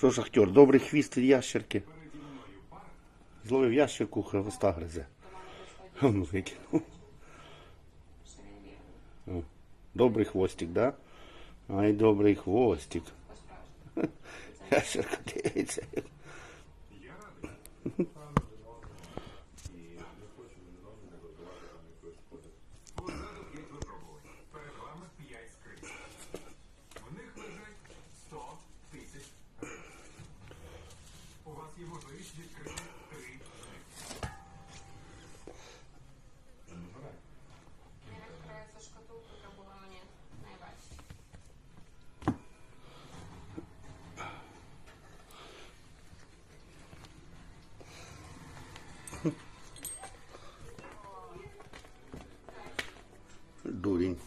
Що шахтер, добрий хвіст від ящерки. Зловив ящерку, хвоста гризе. Ну, викинув. Добрий хвостик, да? Ай, добрий хвостик. Ящерка дивиться. Дурень.